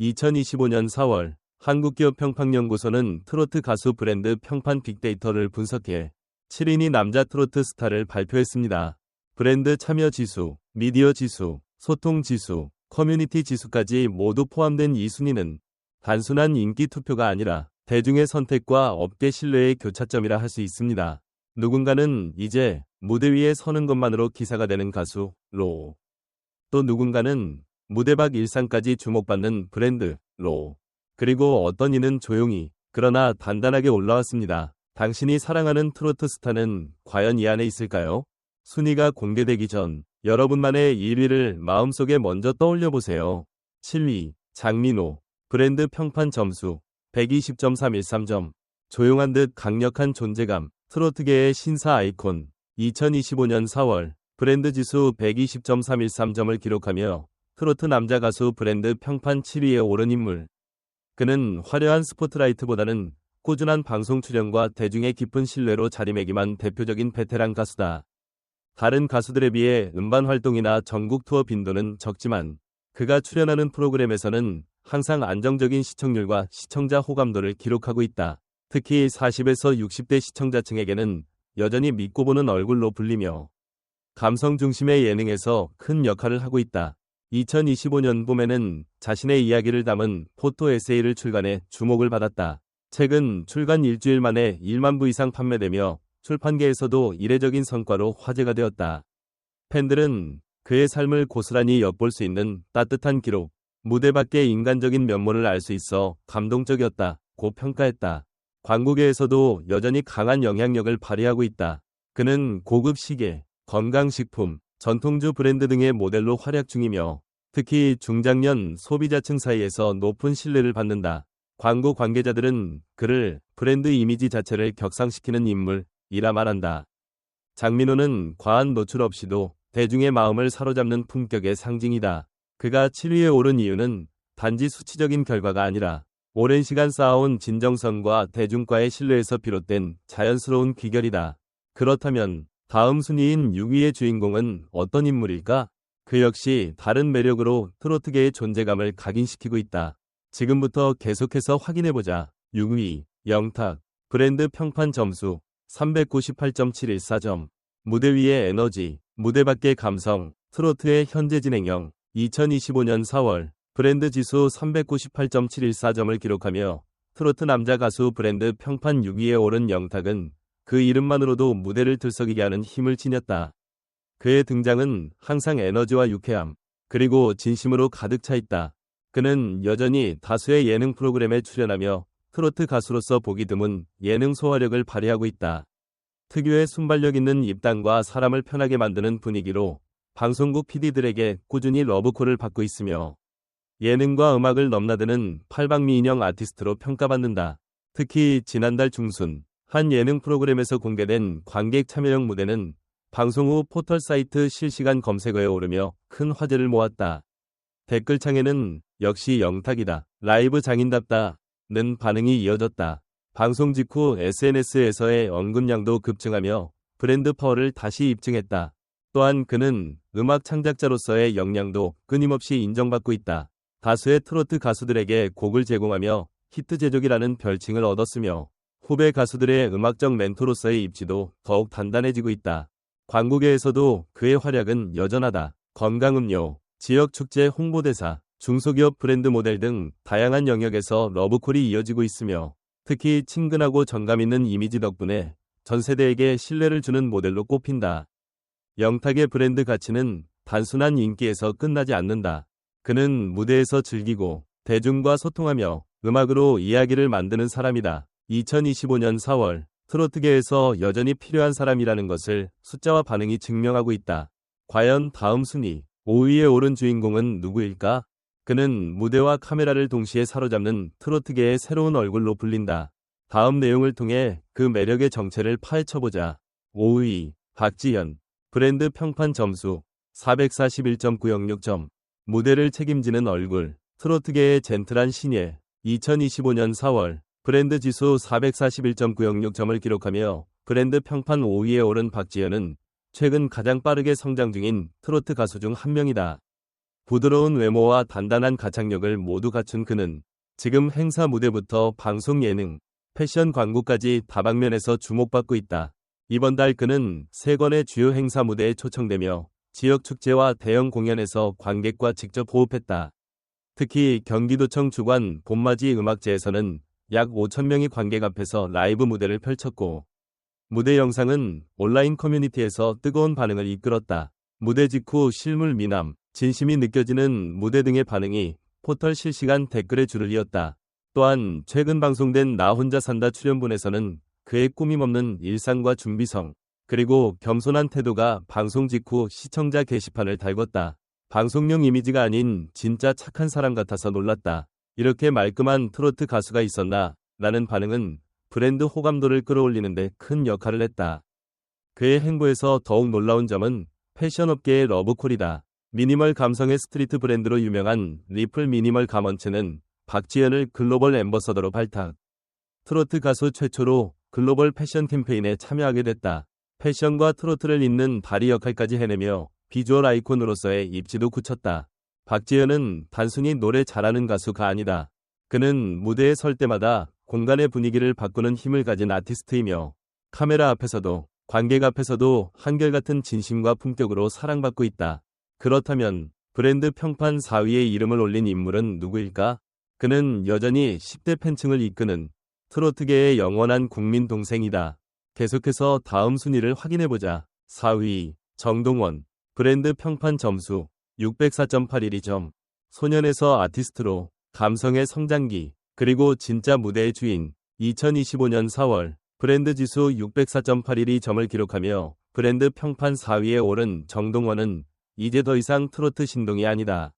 2025년 4월 한국기업 평판연구소는 트로트 가수 브랜드 평판 빅데이터를 분석해 7인이 남자 트로트 스타를 발표했습니다. 브랜드 참여 지수, 미디어 지수, 소통 지수, 커뮤니티 지수까지 모두 포함된 이 순위는 단순한 인기 투표가 아니라 대중의 선택과 업계 신뢰의 교차점이라 할 수 있습니다. 누군가는 이제 무대 위에 서는 것만으로 기사가 되는 가수로 또 누군가는 무대 밖 일상까지 주목받는 브랜드 로 그리고 어떤 이는 조용히 그러나 단단하게 올라왔습니다. 당신이 사랑하는 트로트 스타는 과연 이 안에 있을까요? 순위가 공개되기 전 여러분만의 1위를 마음속에 먼저 떠올려 보세요. 7위 장민호 브랜드 평판 점수 120.313점 조용한 듯 강력한 존재감 트로트계의 신사 아이콘 2025년 4월 브랜드 지수 120.313점을 기록하며 트로트 남자 가수 브랜드 평판 7위에 오른 인물. 그는 화려한 스포트라이트보다는 꾸준한 방송 출연과 대중의 깊은 신뢰로 자리매김한 대표적인 베테랑 가수다. 다른 가수들에 비해 음반 활동이나 전국 투어 빈도는 적지만 그가 출연하는 프로그램에서는 항상 안정적인 시청률과 시청자 호감도를 기록하고 있다. 특히 40에서 60대 시청자층에게는 여전히 믿고 보는 얼굴로 불리며 감성 중심의 예능에서 큰 역할을 하고 있다. 2025년 봄에는 자신의 이야기를 담은 포토 에세이를 출간해 주목을 받았다. 책은 출간 일주일 만에 1만 부 이상 판매되며 출판계에서도 이례적인 성과로 화제가 되었다. 팬들은 그의 삶을 고스란히 엿볼 수 있는 따뜻한 기록, 무대 밖의 인간적인 면모를 알 수 있어 감동적이었다. 고 평가했다. 광고계에서도 여전히 강한 영향력을 발휘하고 있다. 그는 고급 시계, 건강식품, 전통주 브랜드 등의 모델로 활약 중이며 특히 중장년 소비자층 사이에서 높은 신뢰를 받는다. 광고 관계자들은 그를 브랜드 이미지 자체를 격상시키는 인물이라 말한다. 장민호는 과한 노출 없이도 대중의 마음을 사로잡는 품격의 상징이다. 그가 7위에 오른 이유는 단지 수치적인 결과가 아니라 오랜 시간 쌓아온 진정성과 대중과의 신뢰에서 비롯된 자연스러운 귀결이다. 그렇다면 다음 순위인 6위의 주인공은 어떤 인물일까? 그 역시 다른 매력으로 트로트계의 존재감을 각인시키고 있다. 지금부터 계속해서 확인해보자. 6위, 영탁, 브랜드 평판 점수 398.714점, 무대 위의 에너지, 무대 밖의 감성, 트로트의 현재 진행형, 2025년 4월 브랜드 지수 398.714점을 기록하며 트로트 남자 가수 브랜드 평판 6위에 오른 영탁은 그 이름만으로도 무대를 들썩이게 하는 힘을 지녔다. 그의 등장은 항상 에너지와 유쾌함, 그리고 진심으로 가득 차 있다. 그는 여전히 다수의 예능 프로그램에 출연하며 트로트 가수로서 보기 드문 예능 소화력을 발휘하고 있다. 특유의 순발력 있는 입담과 사람을 편하게 만드는 분위기로 방송국 PD들에게 꾸준히 러브콜을 받고 있으며 예능과 음악을 넘나드는 팔방미 인형 아티스트로 평가받는다. 특히 지난달 중순 한 예능 프로그램에서 공개된 관객 참여형 무대는 방송 후 포털 사이트 실시간 검색어에 오르며 큰 화제를 모았다. 댓글창에는 역시 영탁이다. 라이브 장인답다. 는 반응이 이어졌다. 방송 직후 SNS에서의 언급량도 급증하며 브랜드 파워를 다시 입증했다. 또한 그는 음악 창작자로서의 역량도 끊임없이 인정받고 있다. 다수의 트로트 가수들에게 곡을 제공하며 히트 제조기라는 별칭을 얻었으며 후배 가수들의 음악적 멘토로서의 입지도 더욱 단단해지고 있다. 광고계에서도 그의 활약은 여전하다. 건강음료, 지역축제 홍보대사, 중소기업 브랜드 모델 등 다양한 영역에서 러브콜이 이어지고 있으며 특히 친근하고 정감 있는 이미지 덕분에 전 세대에게 신뢰를 주는 모델로 꼽힌다. 영탁의 브랜드 가치는 단순한 인기에서 끝나지 않는다. 그는 무대에서 즐기고 대중과 소통하며 음악으로 이야기를 만드는 사람이다. 2025년 4월 트로트계에서 여전히 필요한 사람이라는 것을 숫자와 반응이 증명하고 있다. 과연 다음 순위 5위에 오른 주인공은 누구일까? 그는 무대와 카메라를 동시에 사로잡는 트로트계의 새로운 얼굴로 불린다. 다음 내용을 통해 그 매력의 정체를 파헤쳐보자. 5위 박지현 브랜드 평판 점수 441.906점 무대를 책임지는 얼굴, 트로트계의 젠틀한 신예, 2025년 4월 브랜드 지수 441.906점을 기록하며 브랜드 평판 5위에 오른 박지현은 최근 가장 빠르게 성장 중인 트로트 가수 중 한 명이다. 부드러운 외모와 단단한 가창력을 모두 갖춘 그는 지금 행사 무대부터 방송 예능, 패션 광고까지 다방면에서 주목받고 있다. 이번 달 그는 세 건의 주요 행사 무대에 초청되며 지역 축제와 대형 공연에서 관객과 직접 호흡했다. 특히 경기도청 주관 봄맞이 음악제에서는 약 5천명의 관객 앞에서 라이브 무대를 펼쳤고 무대 영상은 온라인 커뮤니티에서 뜨거운 반응을 이끌었다. 무대 직후 실물 미남, 진심이 느껴지는 무대 등의 반응이 포털 실시간 댓글의 줄을 이었다. 또한 최근 방송된 나 혼자 산다 출연분에서는 그의 꾸밈 없는 일상과 준비성, 그리고 겸손한 태도가 방송 직후 시청자 게시판을 달궜다. 방송용 이미지가 아닌 진짜 착한 사람 같아서 놀랐다. 이렇게 말끔한 트로트 가수가 있었나? 라는 반응은 브랜드 호감도를 끌어올리는데 큰 역할을 했다. 그의 행보에서 더욱 놀라운 점은 패션업계의 러브콜이다. 미니멀 감성의 스트리트 브랜드로 유명한 리플 미니멀 가먼츠는 박지현을 글로벌 엠버서더로 발탁. 트로트 가수 최초로 글로벌 패션 캠페인에 참여하게 됐다. 패션과 트로트를 잇는 다리 역할까지 해내며 비주얼 아이콘으로서의 입지도 굳혔다. 박지현은 단순히 노래 잘하는 가수가 아니다. 그는 무대에 설 때마다 공간의 분위기를 바꾸는 힘을 가진 아티스트이며 카메라 앞에서도 관객 앞에서도 한결같은 진심과 품격으로 사랑받고 있다. 그렇다면 브랜드 평판 4위에 이름을 올린 인물은 누구일까? 그는 여전히 10대 팬층을 이끄는 트로트계의 영원한 국민 동생이다. 계속해서 다음 순위를 확인해보자. 4위 정동원 브랜드 평판 점수 604.81점 소년에서 아티스트로 감성의 성장기 그리고 진짜 무대의 주인 2025년 4월 브랜드 지수 604.81이 점을 기록하며 브랜드 평판 4위에 오른 정동원은 이제 더 이상 트로트 신동이 아니다.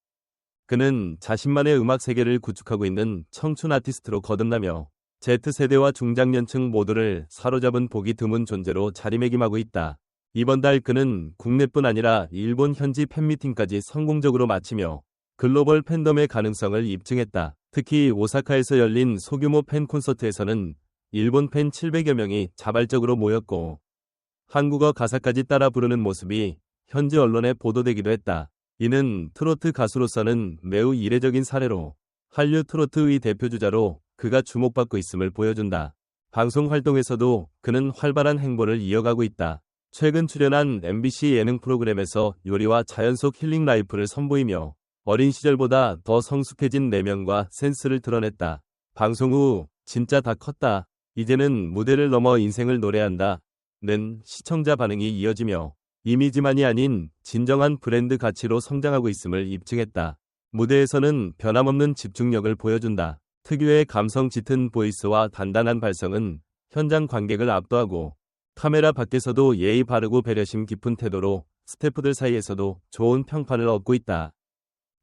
그는 자신만의 음악 세계를 구축하고 있는 청춘 아티스트로 거듭나며 Z세대와 중장년층 모두를 사로잡은 보기 드문 존재로 자리매김하고 있다. 이번 달 그는 국내뿐 아니라 일본 현지 팬미팅까지 성공적으로 마치며 글로벌 팬덤의 가능성을 입증했다. 특히 오사카에서 열린 소규모 팬 콘서트에서는 일본 팬 700여 명이 자발적으로 모였고 한국어 가사까지 따라 부르는 모습이 현지 언론에 보도되기도 했다. 이는 트로트 가수로서는 매우 이례적인 사례로 한류 트로트의 대표주자로 그가 주목받고 있음을 보여준다. 방송 활동에서도 그는 활발한 행보를 이어가고 있다. 최근 출연한 MBC 예능 프로그램에서 요리와 자연 속 힐링 라이프를 선보이며 어린 시절보다 더 성숙해진 내면과 센스를 드러냈다. 방송 후 진짜 다 컸다. 이제는 무대를 넘어 인생을 노래한다. 는 시청자 반응이 이어지며 이미지만이 아닌 진정한 브랜드 가치로 성장하고 있음을 입증했다. 무대에서는 변함없는 집중력을 보여준다. 특유의 감성 짙은 보이스와 단단한 발성은 현장 관객을 압도하고 카메라 밖에서도 예의 바르고 배려심 깊은 태도로 스태프들 사이에서도 좋은 평판을 얻고 있다.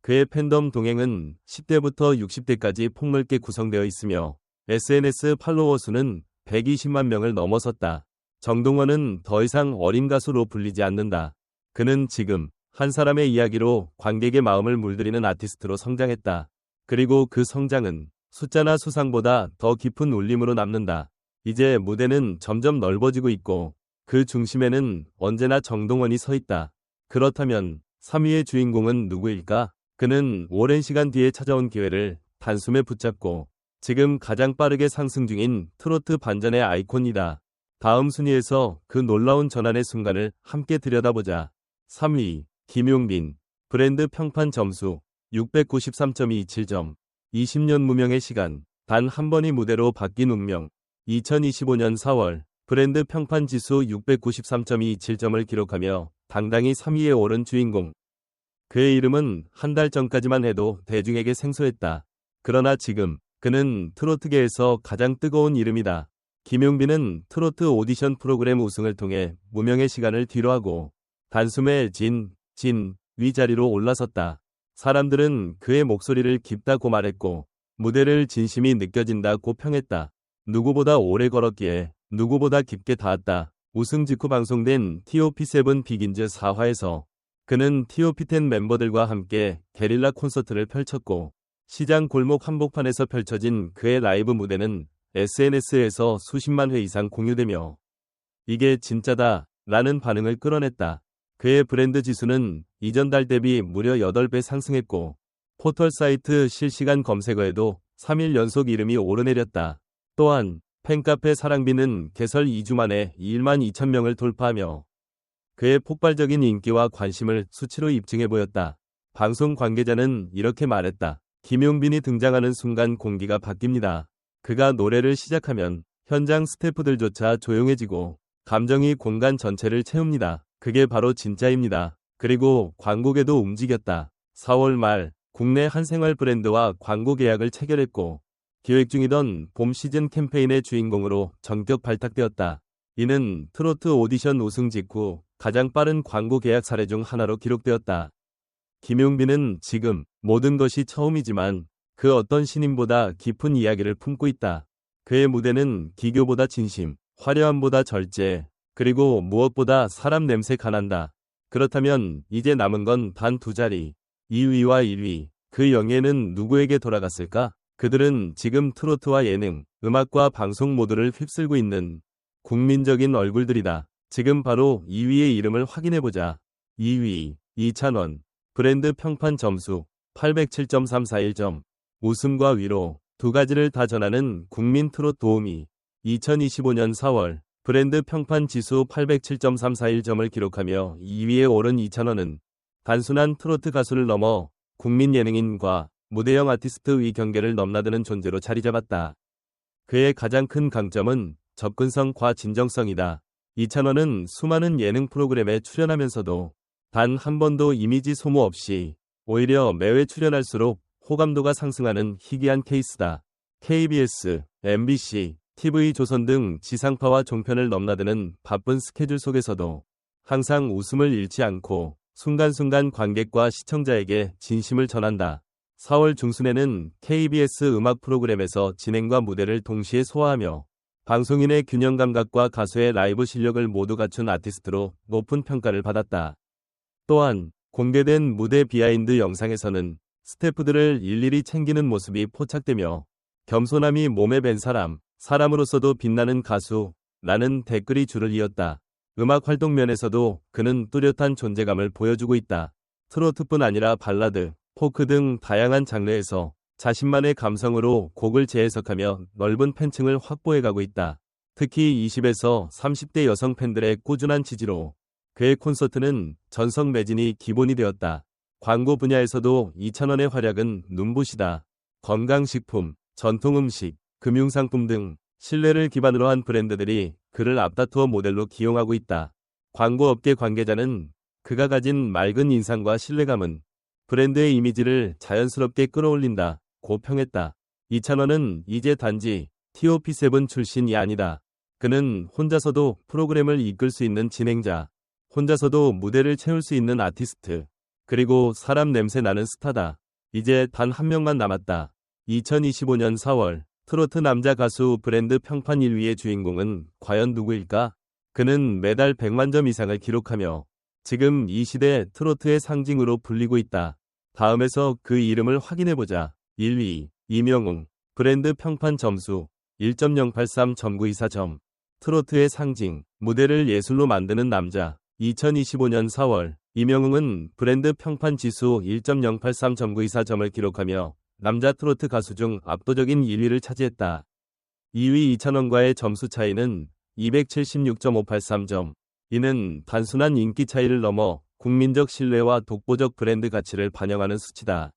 그의 팬덤 동행은 10대부터 60대까지 폭넓게 구성되어 있으며 SNS 팔로워 수는 120만 명을 넘어섰다. 정동원은 더 이상 어린 가수로 불리지 않는다. 그는 지금 한 사람의 이야기로 관객의 마음을 물들이는 아티스트로 성장했다. 그리고 그 성장은 숫자나 수상보다 더 깊은 울림으로 남는다. 이제 무대는 점점 넓어지고 있고 그 중심에는 언제나 정동원이 서 있다. 그렇다면 3위의 주인공은 누구일까? 그는 오랜 시간 뒤에 찾아온 기회를 단숨에 붙잡고 지금 가장 빠르게 상승 중인 트로트 반전의 아이콘이다. 다음 순위에서 그 놀라운 전환의 순간을 함께 들여다보자. 3위 김용빈 브랜드 평판 점수 693.27점 20년 무명의 시간 단 한 번이 무대로 바뀐 운명 2025년 4월 브랜드 평판 지수 693.27점을 기록하며 당당히 3위에 오른 주인공. 그의 이름은 한 달 전까지만 해도 대중에게 생소했다. 그러나 지금 그는 트로트계에서 가장 뜨거운 이름이다. 김용빈은 트로트 오디션 프로그램 우승을 통해 무명의 시간을 뒤로하고 단숨에 진, 진, 위 자리로 올라섰다. 사람들은 그의 목소리를 깊다고 말했고 무대를 진심이 느껴진다고 평했다. 누구보다 오래 걸었기에 누구보다 깊게 닿았다. 우승 직후 방송된 TOP7 비긴즈 4화에서 그는 TOP10 멤버들과 함께 게릴라 콘서트를 펼쳤고 시장 골목 한복판에서 펼쳐진 그의 라이브 무대는 SNS에서 수십만 회 이상 공유되며 이게 진짜다 라는 반응을 끌어냈다. 그의 브랜드 지수는 이전 달 대비 무려 8배 상승했고 포털 사이트 실시간 검색어에도 3일 연속 이름이 오르내렸다. 또한 팬카페 사랑비는 개설 2주 만에 1만 2천 명을 돌파하며 그의 폭발적인 인기와 관심을 수치로 입증해 보였다. 방송 관계자는 이렇게 말했다. 김용빈이 등장하는 순간 공기가 바뀝니다. 그가 노래를 시작하면 현장 스태프들조차 조용해지고 감정이 공간 전체를 채웁니다. 그게 바로 진짜입니다. 그리고 광고계도 움직였다. 4월 말 국내 한 생활 브랜드와 광고 계약을 체결했고 기획 중이던 봄 시즌 캠페인의 주인공으로 전격 발탁되었다. 이는 트로트 오디션 우승 직후 가장 빠른 광고 계약 사례 중 하나로 기록되었다. 김용빈은 지금 모든 것이 처음이지만 그 어떤 신인보다 깊은 이야기를 품고 있다. 그의 무대는 기교보다 진심, 화려함보다 절제, 그리고 무엇보다 사람 냄새 가 난다. 그렇다면 이제 남은 건 단 두 자리. 2위와 1위. 그 영예는 누구에게 돌아갔을까? 그들은 지금 트로트와 예능, 음악과 방송 모두를 휩쓸고 있는 국민적인 얼굴들이다. 지금 바로 2위의 이름을 확인해보자. 2위, 이찬원. 브랜드 평판 점수 807.341점. 웃음과 위로 두 가지를 다 전하는 국민 트롯 도우미. 2025년 4월 브랜드 평판 지수 807.341점을 기록하며 2위에 오른 이찬원은 단순한 트로트 가수를 넘어 국민 예능인과 무대형 아티스트의 경계를 넘나드는 존재로 자리 잡았다. 그의 가장 큰 강점은 접근성과 진정성이다. 이찬원은 수많은 예능 프로그램에 출연하면서도 단 한 번도 이미지 소모 없이 오히려 매회 출연할수록 호감도가 상승하는 희귀한 케이스다. KBS, MBC, TV조선 등 지상파와 종편을 넘나드는 바쁜 스케줄 속에서도 항상 웃음을 잃지 않고 순간순간 관객과 시청자에게 진심을 전한다. 4월 중순에는 KBS 음악 프로그램에서 진행과 무대를 동시에 소화하며 방송인의 균형 감각과 가수의 라이브 실력을 모두 갖춘 아티스트로 높은 평가를 받았다. 또한 공개된 무대 비하인드 영상에서는 스태프들을 일일이 챙기는 모습이 포착되며 겸손함이 몸에 밴 사람, 사람으로서도 빛나는 가수, 라는 댓글이 줄을 이었다. 음악 활동 면에서도 그는 뚜렷한 존재감을 보여주고 있다. 트로트뿐 아니라 발라드, 포크 등 다양한 장르에서 자신만의 감성으로 곡을 재해석하며 넓은 팬층을 확보해가고 있다. 특히 20에서 30대 여성 팬들의 꾸준한 지지로 그의 콘서트는 전성 매진이 기본이 되었다. 광고 분야에서도 2천원의 활약은 눈부시다. 건강식품, 전통음식, 금융상품 등 신뢰를 기반으로 한 브랜드들이 그를 앞다투어 모델로 기용하고 있다. 광고업계 관계자는 그가 가진 맑은 인상과 신뢰감은 브랜드의 이미지를 자연스럽게 끌어올린다. 고 평했다. 이찬원은 이제 단지 TOP7 출신이 아니다. 그는 혼자서도 프로그램을 이끌 수 있는 진행자, 혼자서도 무대를 채울 수 있는 아티스트, 그리고 사람 냄새 나는 스타다. 이제 단 한 명만 남았다. 2025년 4월 트로트 남자 가수 브랜드 평판 1위의 주인공은 과연 누구일까? 그는 매달 100만 점 이상을 기록하며 지금 이 시대 트로트의 상징으로 불리고 있다. 다음에서 그 이름을 확인해보자. 1위 이명웅 브랜드 평판 점수 1.083.924점 트로트의 상징 무대를 예술로 만드는 남자 2025년 4월 이명웅은 브랜드 평판 지수 1.083.924점을 기록하며 남자 트로트 가수 중 압도적인 1위를 차지했다. 2위 이찬원과의 점수 차이는 276.583점. 이는 단순한 인기 차이를 넘어 국민적 신뢰와 독보적 브랜드 가치를 반영하는 수치다.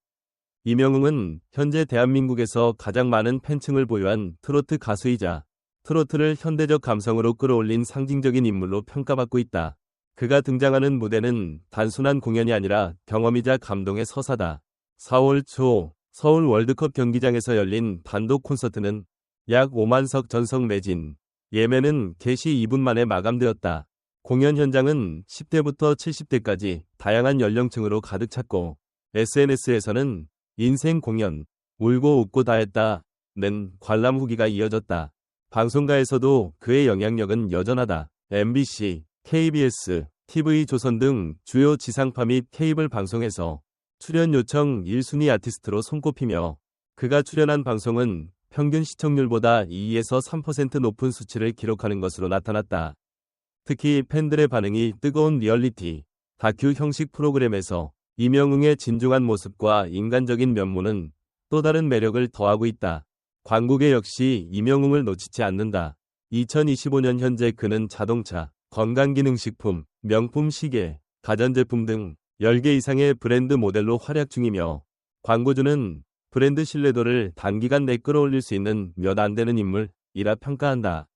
이명웅은 현재 대한민국에서 가장 많은 팬층을 보유한 트로트 가수이자 트로트를 현대적 감성으로 끌어올린 상징적인 인물로 평가받고 있다. 그가 등장하는 무대는 단순한 공연이 아니라 경험이자 감동의 서사다. 4월 초 서울 월드컵 경기장에서 열린 단독 콘서트는 약 5만석 전석 매진. 예매는 개시 2분 만에 마감되었다. 공연 현장은 10대부터 70대까지 다양한 연령층으로 가득 찼고 SNS에서는 인생 공연, 울고 웃고 다 했다. 는 관람 후기가 이어졌다. 방송가에서도 그의 영향력은 여전하다. MBC, KBS, TV조선 등 주요 지상파 및 케이블 방송에서 출연 요청 1순위 아티스트로 손꼽히며 그가 출연한 방송은 평균 시청률보다 2에서 3% 높은 수치를 기록하는 것으로 나타났다. 특히 팬들의 반응이 뜨거운 리얼리티, 다큐 형식 프로그램에서 이명웅의 진중한 모습과 인간적인 면모는 또 다른 매력을 더하고 있다. 광고계 역시 이명웅을 놓치지 않는다. 2025년 현재 그는 자동차, 건강기능식품, 명품 시계, 가전제품 등 10개 이상의 브랜드 모델로 활약 중이며 광고주는 브랜드 신뢰도를 단기간 내 끌어올릴 수 있는 몇 안 되는 인물이라 평가한다.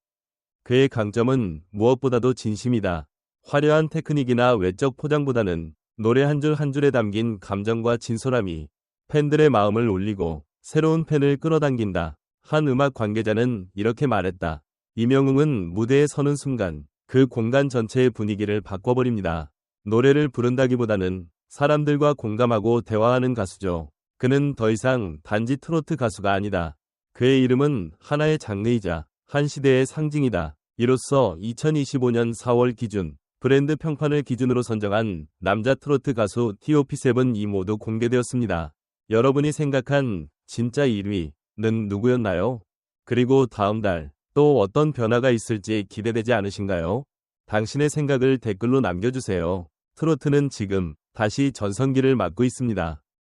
그의 강점은 무엇보다도 진심이다. 화려한 테크닉이나 외적 포장보다는 노래 한 줄 한 줄에 담긴 감정과 진솔함이 팬들의 마음을 울리고 새로운 팬을 끌어당긴다. 한 음악 관계자는 이렇게 말했다. 이명웅은 무대에 서는 순간 그 공간 전체의 분위기를 바꿔버립니다. 노래를 부른다기보다는 사람들과 공감하고 대화하는 가수죠. 그는 더 이상 단지 트로트 가수가 아니다. 그의 이름은 하나의 장르이자 한 시대의 상징이다. 이로써 2025년 4월 기준 브랜드 평판을 기준으로 선정한 남자 트로트 가수 TOP7 이 모두 공개되었습니다. 여러분이 생각한 진짜 1위는 누구였나요? 그리고 다음 달 또 어떤 변화가 있을지 기대되지 않으신가요? 당신의 생각을 댓글로 남겨주세요. 트로트는 지금 다시 전성기를 맞고 있습니다.